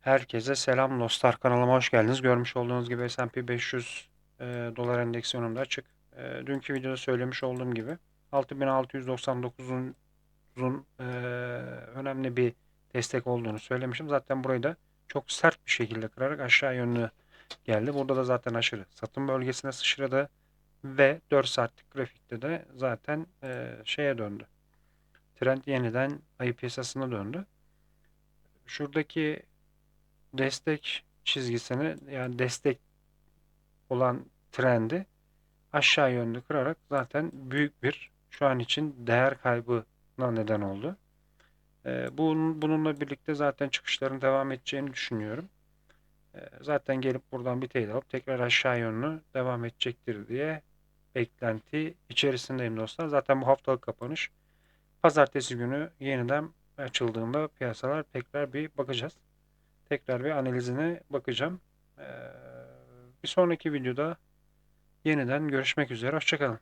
Herkese selam dostlar kanalıma hoş geldiniz. Görmüş olduğunuz gibi S&P 500 e, dolar endeksi önümde açık. E, dünkü videoda söylemiş olduğum gibi 6699'un uzun e, önemli bir destek olduğunu söylemişim. Zaten burayı da çok sert bir şekilde kırarak aşağı yönlü geldi. Burada da zaten aşırı satım bölgesine sıçradı ve 4 saatlik grafikte de zaten e, şeye döndü. Trend yeniden ayı piyasasına döndü. Şuradaki destek çizgisini yani destek olan trendi aşağı yönlü kırarak zaten büyük bir şu an için değer kaybına neden oldu. Ee, bunun, bununla birlikte zaten çıkışların devam edeceğini düşünüyorum. Ee, zaten gelip buradan bir teyit alıp tekrar aşağı yönlü devam edecektir diye beklenti içerisindeyim dostlar. Zaten bu haftalık kapanış pazartesi günü yeniden açıldığında piyasalar tekrar bir bakacağız tekrar bir analizine bakacağım. Ee, bir sonraki videoda yeniden görüşmek üzere. Hoşçakalın.